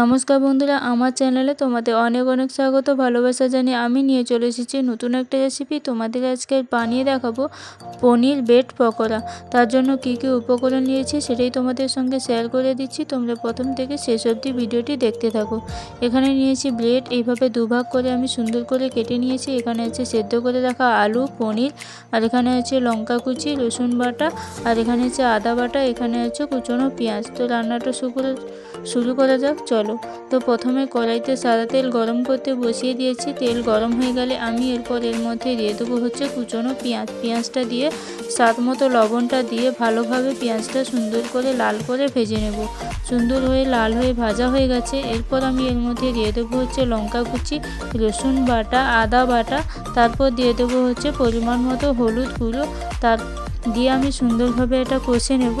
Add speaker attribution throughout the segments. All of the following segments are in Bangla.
Speaker 1: নমস্কার বন্ধুরা, আমার চ্যানেলে তোমাদের অনেক অনেক স্বাগত, ভালোবাসা জানিয়ে আমি নিয়ে চলে এসেছি নতুন একটা রেসিপি তোমাদের আজকে বানিয়ে দেখাবো পনির বেড পকোড়া। তার জন্য কি কি উপকরণ নিয়েছি সেটাই তোমাদের সঙ্গে শেয়ার করে দিচ্ছি। তোমরা প্রথম থেকে শেষ অবধি ভিডিওটি দেখতে থাকো। এখানে নিয়েছি ব্রেড, এইভাবে দুভাগ করে আমি সুন্দর করে কেটে নিয়েছি। এখানে আছে সেদ্ধ করে রাখা আলু, পনির, আর এখানে আছে লঙ্কা কুচি, রসুন বাটা, আর এখানে আছে আদা বাটা, এখানে আছে কুচনো পেঁয়াজ। তো রান্নাটা শুরু করে শুরু করা যাক, চলো। তো প্রথমে কড়াইতে সাদা তেল গরম করতে বসিয়ে দিয়েছি। তেল গরম হয়ে গেলে আমি এরপর এর মধ্যে দিয়ে দেবো হচ্ছে কুচনো পেঁয়াজ। পেঁয়াজটা দিয়ে স্বাদ মতো লবণটা দিয়ে ভালোভাবে পেঁয়াজটা সুন্দর করে লাল করে ভেজে নেব। সুন্দর হয়ে লাল হয়ে ভাজা হয়ে গেছে। এরপর আমি এর মধ্যে দিয়ে দেবো হচ্ছে লঙ্কা কুচি, রসুন বাটা, আদা বাটা। তারপর দিয়ে দেবো হচ্ছে পরিমাণ মতো হলুদ গুঁড়ো। তার দিয়ে আমি সুন্দরভাবে এটা কষে নেব।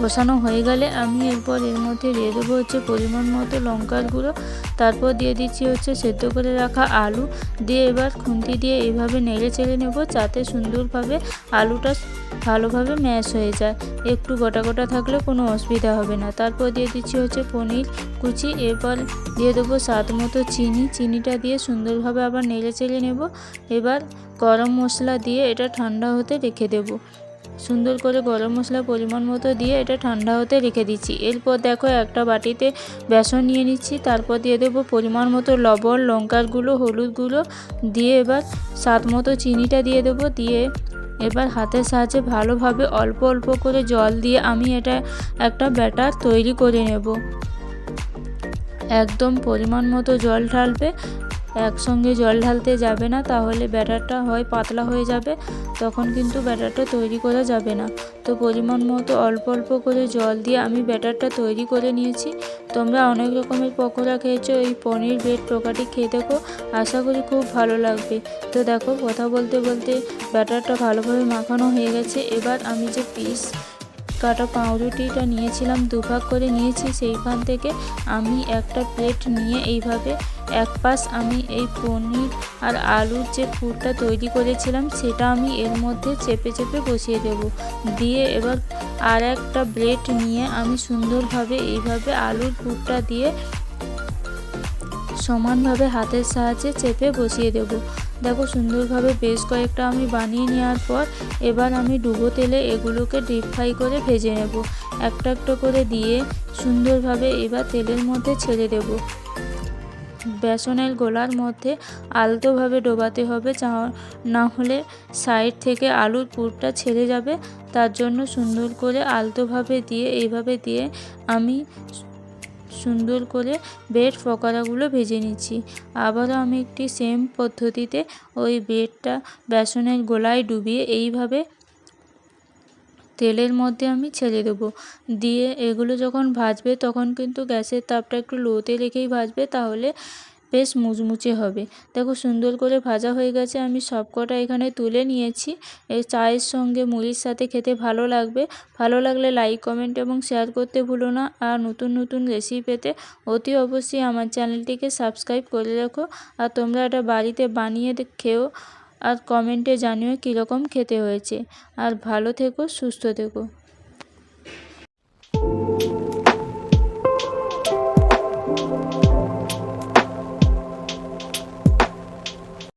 Speaker 1: কষানো হয়ে গেলে আমি এরপর এর মধ্যে দিয়ে দেবো হচ্ছে পরিমাণ মতো লঙ্কার গুঁড়ো। তারপর দিয়ে দিচ্ছি হচ্ছে সেদ্ধ করে রাখা আলু। দিয়ে এবার খুন্তি দিয়ে এইভাবে নেড়ে চেড়ে নেব যাতে সুন্দরভাবে আলুটা ভালোভাবে ম্যাশ হয়ে যায়। একটু গোটা গোটা থাকলে কোনো অসুবিধা হবে না। তারপর দিয়ে দিচ্ছি হচ্ছে পনির কুচি। এরপর দিয়ে দেবো স্বাদ মতো চিনি। চিনিটা দিয়ে সুন্দরভাবে আবার নেড়ে চেড়ে নেব। এবার গরম মশলা দিয়ে এটা ঠান্ডা হতে রেখে দেবো। সুন্দর করে গরম মশলা পরিমাণ মতো দিয়ে এটা ঠান্ডা হতে রেখে দিচ্ছি। এরপর দেখো একটা বাটিতে বেসন নিয়ে নিচ্ছি, তারপর দিয়ে দেবো পরিমাণ মতো লবণ, লঙ্কার গুঁড়ো, হলুদ গুঁড়ো, দিয়ে এবার স্বাদ মতো চিনিটা দিয়ে দেবো, দিয়ে এবার হাতের সাহায্যে ভালোভাবে অল্প অল্প করে জল দিয়ে আমি এটা একটা ব্যাটার তৈরি করে নেব। একদম পরিমাণ মতো জল ঢালবে একসঙ্গে জল ঢালতে যাবে না, তাহলে ব্যাটারটা হয় পাতলা হয়ে যাবে, তখন কিন্তু ব্যাটারটা তৈরি করা যাবে না। তো পরিমাণ মতো অল্প অল্প করে জল দিয়ে আমি ব্যাটারটা তৈরি করে নিয়েছি। তোমরা অনেক রকমের পকোড়া খেয়েছো, এই পনির, ব্রেড টোকাটি খেয়ে দেখো, আশা করি খুব ভালো লাগবে। তো দেখো, কথা বলতে বলতে ব্যাটারটা ভালোভাবে মাখানো হয়ে গেছে। এবার আমি যে পিস কাটা পাউরুটিটা নিয়েছিলাম, দুভাগ করে নিয়েছি, সেইখান থেকে আমি একটা প্লেট নিয়ে এইভাবে এক পাশ আমি এই পনির আর আলুর যে পুরটা তৈরি করেছিলাম, সেটা আমি এর মধ্যে চেপে চেপে বসিয়ে দেব। দিয়ে এবার আর একটা ব্রেড নিয়ে আমি সুন্দরভাবে এইভাবে আলুর পুরটা দিয়ে সমানভাবে হাতের সাহায্যে চেপে বসিয়ে দেব। দেখো সুন্দরভাবে বেশ কয়েকটা আমি বানিয়ে নেওয়ার পর এবার আমি ডুবো তেলে এগুলোকে ডিপ ফ্রাই করে ভেজে নেব। একটা একটা করে দিয়ে সুন্দরভাবে এবার তেলের মধ্যে ছেড়ে দেব। বেসনের গোলার মধ্যে আলতোভাবে ডোবাতে হবে না হলে সাইড থেকে আলুর পুরটা ছেড়ে যাবে। তার জন্য সুন্দর করে আলতোভাবে দিয়ে, এইভাবে দিয়ে আমি সুন্দর করে ব্রেড পকোড়াগুলো ভেজে নিচ্ছি। আবারও আমি একটি সেম পদ্ধতিতে ওই ব্রেডটা বেসনের গোলায় ডুবিয়ে এইভাবে তেলের মধ্যে আমি ছেড়ে দেবো। দিয়ে এগুলো যখন ভাজবে তখন কিন্তু গ্যাসের তাপটা একটু লোতে রেখেই ভাজবে, তাহলে বেশ মুচমুচে হবে। দেখো সুন্দর করে ভাজা হয়ে গেছে, আমি সব কটা এখানে তুলে নিয়েছি। এই চায়ের সঙ্গে মুড়ির সাথে খেতে ভালো লাগবে। ভালো লাগলে লাইক কমেন্ট এবং শেয়ার করতে ভুলো না। আর নতুন নতুন রেসিপি পেতে অতি অবশ্যই আমার চ্যানেলটিকে সাবস্ক্রাইব করে রাখো। আর তোমরা এটা বাড়িতে বানিয়ে খেও আর কমেন্টে জানিও কীরকম খেতে হয়েছে। আর ভালো থেকো, সুস্থ থেকো।